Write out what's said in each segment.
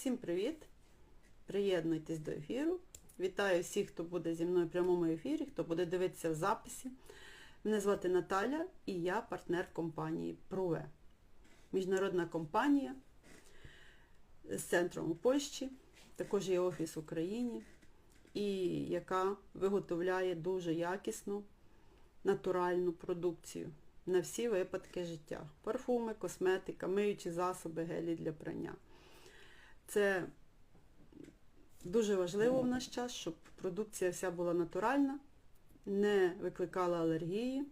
Всім привіт! Приєднуйтесь до ефіру. Вітаю всіх, хто буде зі мною в прямому ефірі, хто буде дивитися в записі. Мене звати Наталя і я партнер компанії Пруве. Міжнародна компанія з центром у Польщі, також є офіс в Україні, і яка виготовляє дуже якісну натуральну продукцію на всі випадки життя. Парфуми, косметика, миючі засоби, гелі для прання. Це дуже важливо в наш час, щоб продукція вся була натуральна, не викликала алергії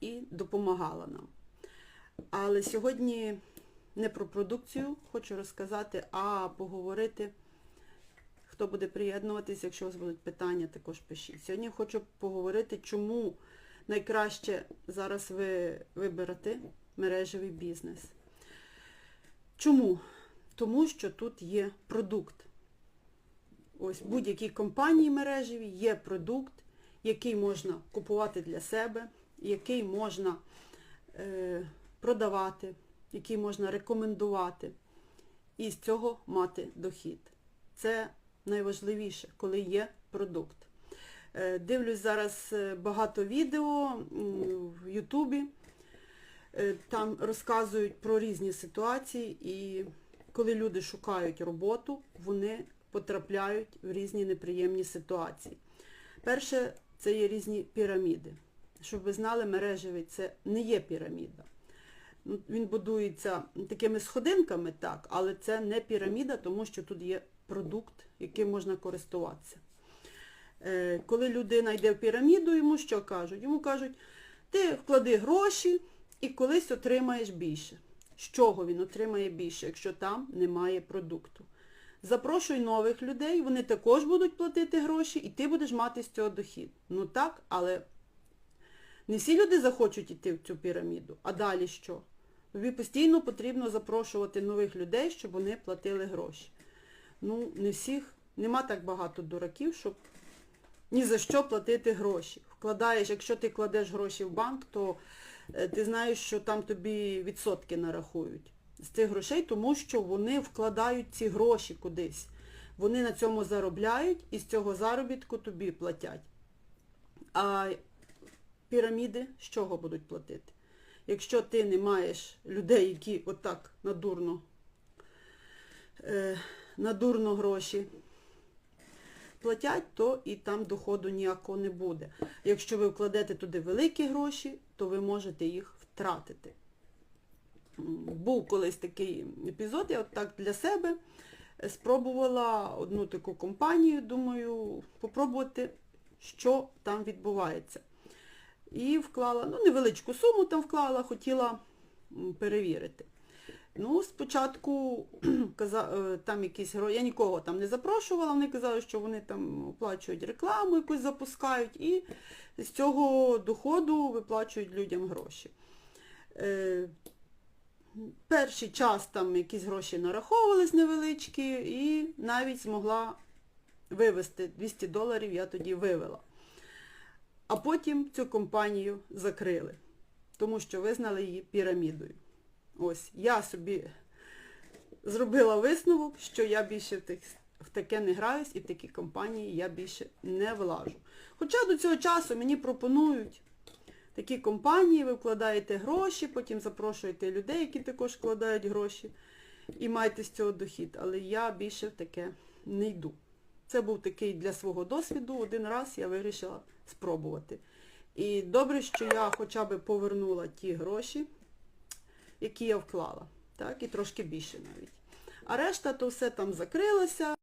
і допомагала нам. Але сьогодні не про продукцію хочу розказати, а поговорити, хто буде приєднуватись, якщо у вас будуть питання, також пишіть. Сьогодні хочу поговорити, чому найкраще зараз ви вибирати мережевий бізнес. Чому? Тому що тут є продукт. Ось будь-якій компанії мережевій є продукт, який можна купувати для себе, який можна е, продавати, який можна рекомендувати і з цього мати дохід. Це найважливіше, коли є продукт. Е, дивлюсь зараз е, багато відео в Ютубі. Е, Там розказують про різні ситуації і коли люди шукають роботу, вони потрапляють в різні неприємні ситуації. Перше, це є різні піраміди. Щоб ви знали, мережевий це не є піраміда. Ну, Він будується такими сходинками, так, але це не піраміда, тому що тут є продукт, яким можна користуватися. Е, Коли людина йде в піраміду, йому що кажуть? Йому кажуть, ти вклади гроші і колись отримаєш більше. З чого він отримає більше, якщо там немає продукту? Запрошуй нових людей, вони також будуть платити гроші, і ти будеш мати з цього дохід. Ну так, але не всі люди захочуть йти в цю піраміду. А далі що? Тобі постійно потрібно запрошувати нових людей, щоб вони платили гроші. Ну, не всіх, нема так багато дураків, щоб ні за що платити гроші. Вкладаєш, якщо ти кладеш гроші в банк, то ти знаєш, що там тобі відсотки нарахують з цих грошей, тому що вони вкладають ці гроші кудись. Вони на цьому заробляють і з цього заробітку тобі платять. А піраміди з чого будуть платити? Якщо ти не маєш людей, які отак надурно, е, надурно гроші платять, то і там доходу ніякого не буде. Якщо ви вкладете туди великі гроші, то ви можете їх втратити. Був колись такий епізод, я от так для себе спробувала одну таку компанію, думаю, попробувати, що там відбувається. І вклала, ну, невеличку суму там вклала, хотіла перевірити. Ну, спочатку е, там якісь герої, я нікого там не запрошувала, вони казали, що вони там оплачують рекламу якусь запускають і з цього доходу виплачують людям гроші. Е, Перший час там якісь гроші нараховувались невеличкі і навіть змогла вивести 200 доларів, я тоді вивела. А потім цю компанію закрили, тому що визнали її пірамідою. Ось, я собі зробила висновок, що я більше в, таке не граюсь і в такі компанії я більше не влажу. Хоча до цього часу мені пропонують такі компанії, ви вкладаєте гроші, потім запрошуєте людей, які також вкладають гроші, і маєте з цього дохід. Але я більше в таке не йду. Це був такий для свого досвіду. Один раз я вирішила спробувати. І добре, що я хоча б повернула ті гроші, які я вклала. Так, і трошки більше навіть. А решта то все там закрилося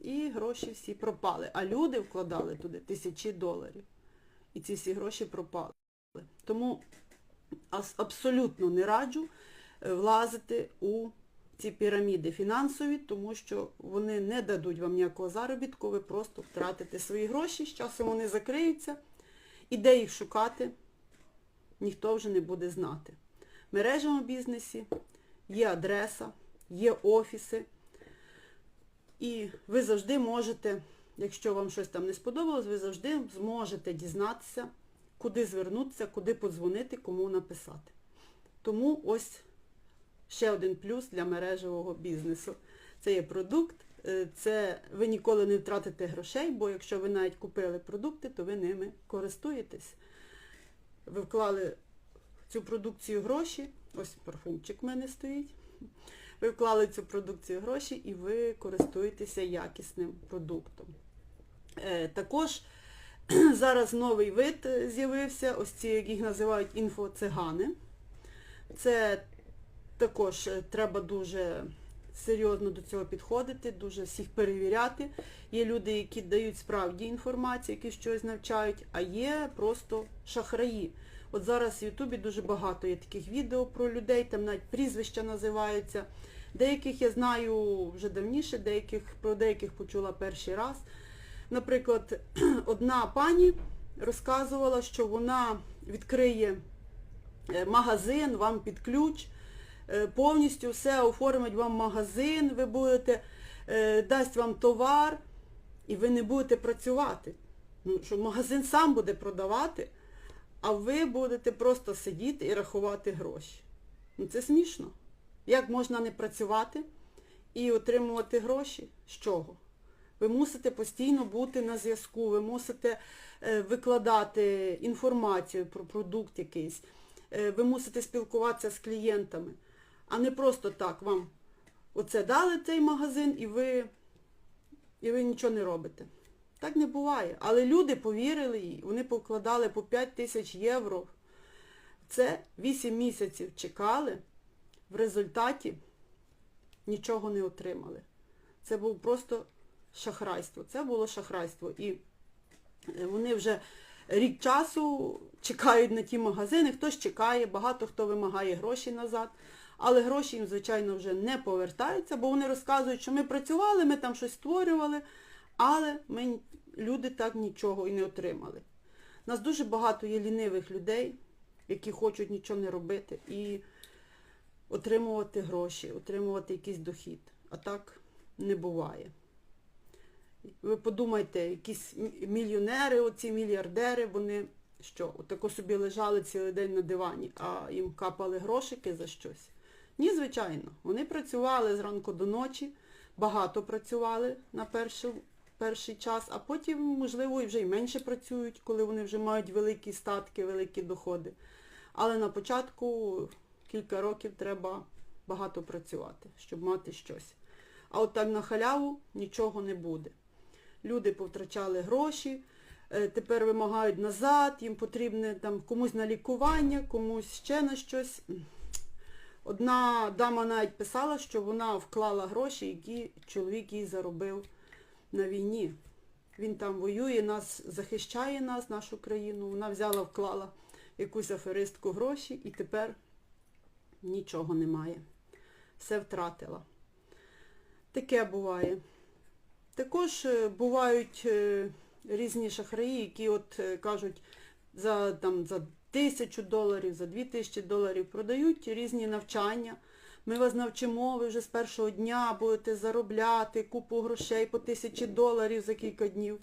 і гроші всі пропали. А люди вкладали туди тисячі доларів. І ці всі гроші пропали. Тому абсолютно не раджу е, влазити у ці піраміди фінансові, тому що вони не дадуть вам ніякого заробітку, ви просто втратите свої гроші, з часом вони закриються, і де їх шукати, ніхто вже не буде знати. Мережевому бізнесі є адреса, є офіси, і ви завжди можете, якщо вам щось там не сподобалось, ви завжди зможете дізнатися, куди звернутися, куди подзвонити, кому написати. Тому ось ще один плюс для мережевого бізнесу. Це є продукт, е, це ви ніколи не втратите грошей, бо якщо ви навіть купили продукти, то ви ними користуєтесь. Ви вклали цю продукцію гроші, ось парфумчик в мене стоїть. Ви вклали цю продукцію гроші і ви користуєтеся якісним продуктом. Е, Також зараз новий вид е, з'явився, ось ці, як їх називають інфоцигани. Це також е, треба дуже серйозно до цього підходити, дуже всіх перевіряти. Є люди, які дають справді інформацію, які щось навчають, а є просто шахраї. От зараз в Ютубі дуже багато є таких відео про людей, там навіть прізвища називаються. Деяких я знаю вже давніше, деяких, про деяких почула перший раз. Наприклад, одна пані розказувала, що вона відкриє е, магазин вам під ключ, е, повністю все оформить вам магазин, ви будете, е, дасть вам товар, і ви не будете працювати. Ну, що магазин сам буде продавати, а ви будете просто сидіти і рахувати гроші. Ну це смішно. Як можна не працювати і отримувати гроші? З чого? Ви мусите постійно бути на зв'язку, ви мусите е, викладати інформацію про продукт якийсь, е, ви мусите спілкуватися з клієнтами, а не просто так вам оце дали цей магазин і ви, і ви нічого не робите. Так не буває. Але люди повірили їй, вони покладали по 5 тисяч євро. Це 8 місяців чекали, в результаті нічого не отримали. Це був просто шахрайство. Це було шахрайство. І е, вони вже рік часу чекають на ті магазини, хтось чекає, багато хто вимагає гроші назад. Але гроші їм, звичайно, вже не повертаються, бо вони розказують, що ми працювали, ми там щось створювали, але ми, люди так нічого і не отримали. У нас дуже багато є лінивих людей, які хочуть нічого не робити і отримувати гроші, отримувати якийсь дохід. А так не буває. Ви подумайте, якісь мільйонери, оці мільярдери, вони що, отако собі лежали цілий день на дивані, а їм капали грошики за щось. Ні, звичайно. Вони працювали зранку до ночі, багато працювали на перший, перший час, а потім, можливо, і вже й менше працюють, коли вони вже мають великі статки, великі доходи. Але на початку кілька років треба багато працювати, щоб мати щось. А от так на халяву нічого не буде. Люди повтрачали гроші, е, тепер вимагають назад, їм потрібне там комусь на лікування, комусь ще на щось. Одна дама навіть писала, що вона вклала гроші, які чоловік їй заробив на війні. Він там воює, нас захищає нас, нашу країну. Вона взяла, вклала якусь аферистку гроші і тепер нічого немає. Все втратила. Таке буває. Також е, бувають е, різні шахраї, які от е, кажуть, за там, за тисячу доларів, за дві тисячі доларів продають різні навчання. Ми вас навчимо, ви вже з першого дня будете заробляти купу грошей по тисячі доларів за кілька днів.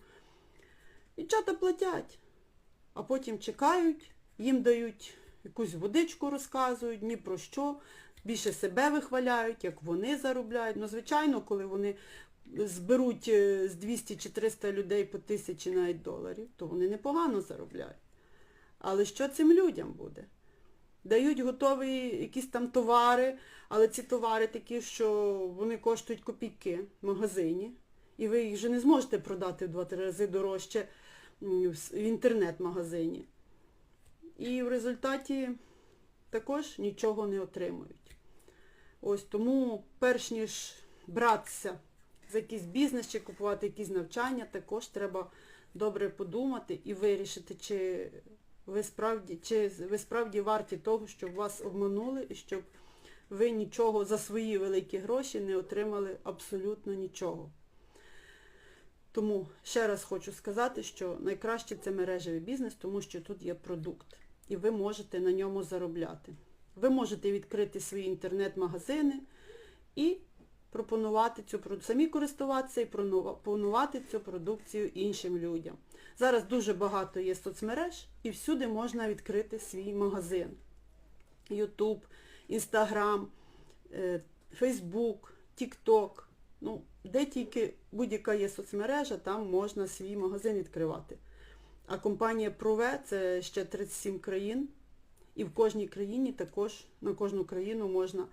І чата платять. А потім чекають, їм дають якусь водичку, розказують, ні про що, більше себе вихваляють, як вони заробляють. Ну, звичайно, коли вони зберуть е, з 200 чи 300 людей по тисячі навіть доларів, то вони непогано заробляють. Але що цим людям буде? Дають готові якісь там товари, але ці товари такі, що вони коштують копійки в магазині, і ви їх вже не зможете продати в 2-3 рази дорожче в інтернет-магазині. І в результаті також нічого не отримують. Ось тому, перш ніж братися за якийсь бізнес чи купувати якісь навчання, також треба добре подумати і вирішити, чи ви справді, чи ви справді варті того, щоб вас обманули і щоб ви нічого за свої великі гроші не отримали абсолютно нічого. Тому ще раз хочу сказати, що найкраще це мережевий бізнес, тому що тут є продукт. І ви можете на ньому заробляти. Ви можете відкрити свої інтернет-магазини і пропонувати цю самі користуватися і пропонувати цю продукцію іншим людям. Зараз дуже багато є соцмереж і всюди можна відкрити свій магазин. Ютуб, Інстаграм. е, Facebook, TikTok, ну, де тільки будь-яка є соцмережа, там можна свій магазин відкривати. А компанія Прове це ще 37 країн. І в кожній країні також на кожну країну можна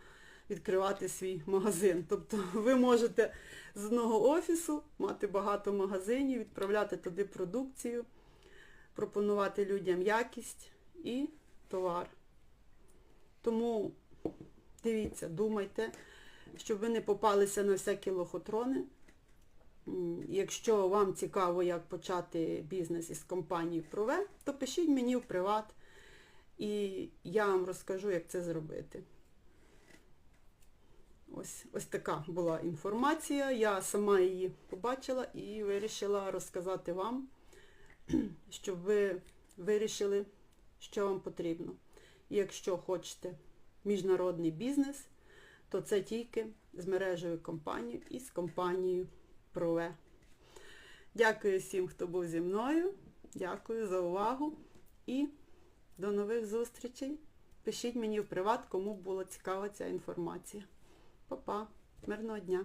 відкривати свій магазин. Тобто ви можете з одного офісу мати багато магазинів, відправляти туди продукцію, пропонувати людям якість і товар. Тому дивіться, думайте, щоб ви не попалися на всякі лохотрони. Якщо вам цікаво, як почати бізнес із компанії Прове, то пишіть мені в приват і я вам розкажу, як це зробити. Ось, ось така була інформація. Я сама її побачила і вирішила розказати вам, щоб ви вирішили, що вам потрібно. І якщо хочете міжнародний бізнес, то це тільки з мережею компаній і з компанією Прове. Дякую всім, хто був зі мною. Дякую за увагу і до нових зустрічей. Пишіть мені в приват, кому була цікава ця інформація. Па-па, мирного дня!